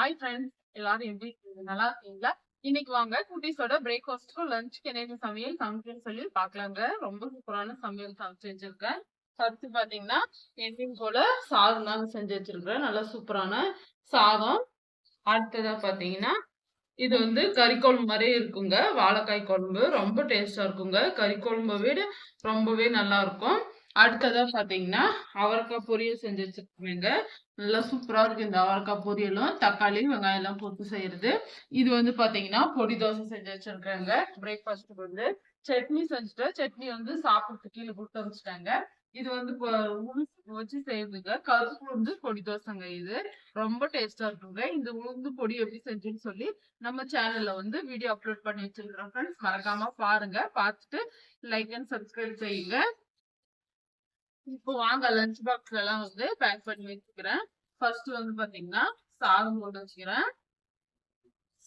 Hi friends எல்லாரும் எப்படி இருக்கீங்க? நல்லா இருக்கீங்களா? இன்னைக்கு வாங்க குட்டீஸோட பிரேக்ஃபாஸ்ட்க்கும் லஞ்சுக்கு என்ன சமையல் சமைச்சுன்னு சொல்லி பார்க்கலாங்க. ரொம்ப சூப்பரான சமையல் சமைச்சு வச்சிருக்கேன். ஃபர்ஸ்ட் பாத்தீங்கன்னா எப்பயும் போல சாதம் தான் செஞ்சு வச்சிருக்கிறேன். நல்லா சூப்பரான சாதம். அடுத்ததா பாத்தீங்கன்னா இது வந்து கறி குழம்பு மாதிரியே இருக்குங்க. வாழைக்காய் குழம்பு ரொம்ப டேஸ்டா இருக்குங்க. கறி குழம்பை விட ரொம்பவே நல்லா இருக்கும். அடுத்ததா பாத்தீங்கன்னா அவரைக்காய் பொரியல் செஞ்சு வச்சிருக்கீங்க நல்லா சூப்பரா இருக்கு இந்த அவரைக்காய் பொரியலும் தக்காளி வெங்காயம் எல்லாம் போட்டு செய்யறது. இது வந்து பாத்தீங்கன்னா பொடி தோசை செஞ்சு வச்சிருக்காங்க. பிரேக்ஃபாஸ்ட்டுக்கு வந்து சட்னி செஞ்சுட்டு சட்னி வந்து சாப்பிட்டு கீழே கொடுத்து வச்சுட்டாங்க இது வந்து இப்போ உளுந்து வச்சு செய்யறதுங்க. கருப்பு உளுந்து பொடி தோசைங்க இது. ரொம்ப டேஸ்டா இருக்குங்க. இந்த உளுந்து பொடி எப்படி செஞ்சுன்னு சொல்லி நம்ம சேனல்ல வந்து வீடியோ அப்லோட் பண்ணி வச்சிருக்கிறோம் ஃப்ரெண்ட்ஸ் மறக்காம பாருங்க. பார்த்துட்டு லைக் அண்ட் சப்ஸ்கிரைப் செய்யுங்க. இப்போ வாங்க லஞ்ச் பாக்ஸ்ல எல்லாம் வந்து பேக் பண்ணி வச்சுக்கிறேன். ஃபர்ஸ்ட் வந்து பாத்தீங்கன்னா சாதம் போட்டு வச்சுக்கிறேன்.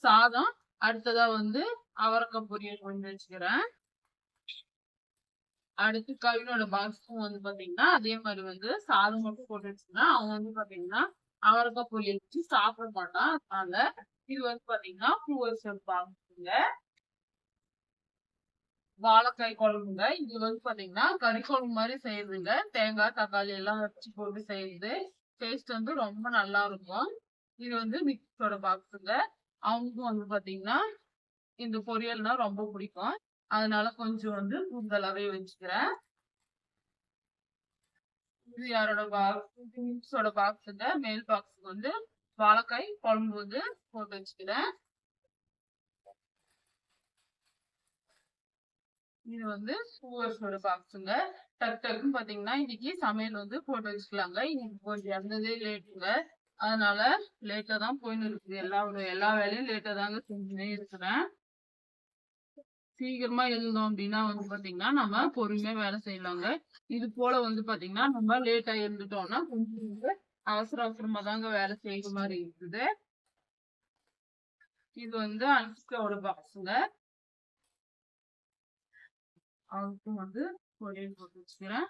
சாதம் அடுத்ததா வந்து அவரக்காய் பொரியல் பண்ணி வச்சுக்கிறேன். அடுத்து கவினோட பாக்ஸும் வந்து பாத்தீங்கன்னா அதே மாதிரி வந்து சாதம் மட்டும் போட்டு வச்சுக்கிறேன். அவன் வந்து பாத்தீங்கன்னா அவரக்காய் பொரியல் வச்சு சாப்பிட மாட்டான் அதனால இது வந்து பாத்தீங்கன்னா பூவரசம் பாக்ஸுங்க வாழைக்காய் குழம்புங்க. இது வந்து பாத்தீங்கன்னா கறி குழம்பு மாதிரி செய்யுதுங்க. தேங்காய் தக்காளி எல்லாம் வச்சு போட்டு செய்யுது. டேஸ்ட் வந்து ரொம்ப நல்லா இருக்கும். இது வந்து மிக்ஸோட பாக்ஸுங்க அவங்களுக்கும் வந்து பாத்தீங்கன்னா இந்த பொரியல்னா ரொம்ப பிடிக்கும். அதனால கொஞ்சம் வந்து கூடுதலாவே வச்சுக்கிறேன். இது யாரோட பாக்ஸ் மிக்ஸோட பாக்ஸுங்க மேல் பாக்ஸுக்கு வந்து வாழைக்காய் குழம்பு வந்து போட்டு வச்சுக்கிறேன். இது வந்து பூவரசோட பாக்ஸுங்க டக் டக்குன்னு பாத்தீங்கன்னா இன்னைக்கு சமையல் வந்து போட்டு வச்சுக்கலாங்க. இன்னைக்கு கொஞ்சம் இறந்ததே லேட்டுங்க அதனால லேட்டா தான் போயின்னு இருக்குது. எல்லா எல்லா வேலையும் லேட்டா தாங்க செஞ்சுனே இருக்கிறேன். சீக்கிரமா எழுந்தோம் அப்படின்னா வந்து பாத்தீங்கன்னா நம்ம பொறுமையா வேலை செய்யலாங்க. இது போல வந்து பாத்தீங்கன்னா நம்ம லேட்டா இருந்துட்டோம்னா கொஞ்சம் வந்து அவசர அவசரமா தாங்க வேலை செய்யற மாதிரி இருக்குது. இது வந்து அனுஷ்காவோட பாக்ஸுங்க அவருக்கும் வந்து பொரியல் போட்டு வச்சுக்கிறேன்.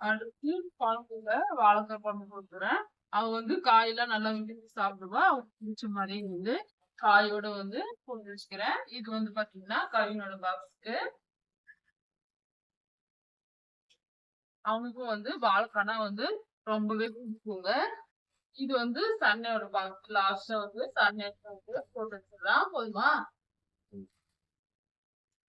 அடுத்து குழம்புல வாழைக்காய் குழம்பு கொடுக்குறேன் அவ வந்து காயெல்லாம் நல்லா விரும்பி சாப்பிடுவா. அவளுக்கு பிடிச்ச மாதிரி வந்து காயோட வந்து போட்டு வச்சுக்கிறேன். இது வந்து பாத்தீங்கன்னா கவினோட பாக்ஸ்க்கு அவனுக்கும் வந்து வாழைக்கானா வந்து ரொம்பவே பிடிக்குங்க. இது வந்து சன்னையோட பாக்ஸ் லாஸ்டா வந்து சன்னை போட்டு வச்சிடலாம். போதுமா?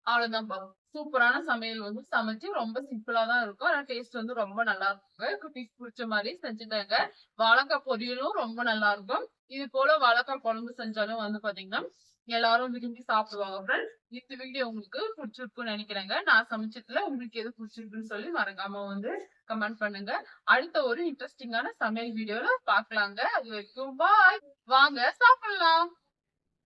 அவ்வளவுதான் சூப்பரான சமையல் வந்து சமைச்சு ரொம்ப சிம்பிளா தான் இருக்கும். ஆனா டேஸ்ட் வந்து ரொம்ப நல்லா இருக்கும். குட்டிக்கு பிடிச்ச மாதிரி செஞ்சுட்டாங்க. வாழைக்காய் பொரியலும் ரொம்ப நல்லா இருக்கும். இது போல வாழைக்காய் குழம்பு செஞ்சாலும் வந்து பாத்தீங்கன்னா எல்லாரும் விரும்பி சாப்பிடுவாங்க ஃப்ரெண்ட்ஸ் இந்த வீடியோ உங்களுக்கு பிடிச்சிருக்குன்னு நினைக்கிறேங்க. நான் சமைச்சதுல உங்களுக்கு எது பிடிச்சிருக்குன்னு சொல்லி மறக்காம வந்து கமெண்ட் பண்ணுங்க. அடுத்த ஒரு இன்ட்ரெஸ்டிங்கான சமையல் வீடியோல பாக்கலாங்க அது வரைக்கும் பாய் வாங்க சாப்பிடலாம்.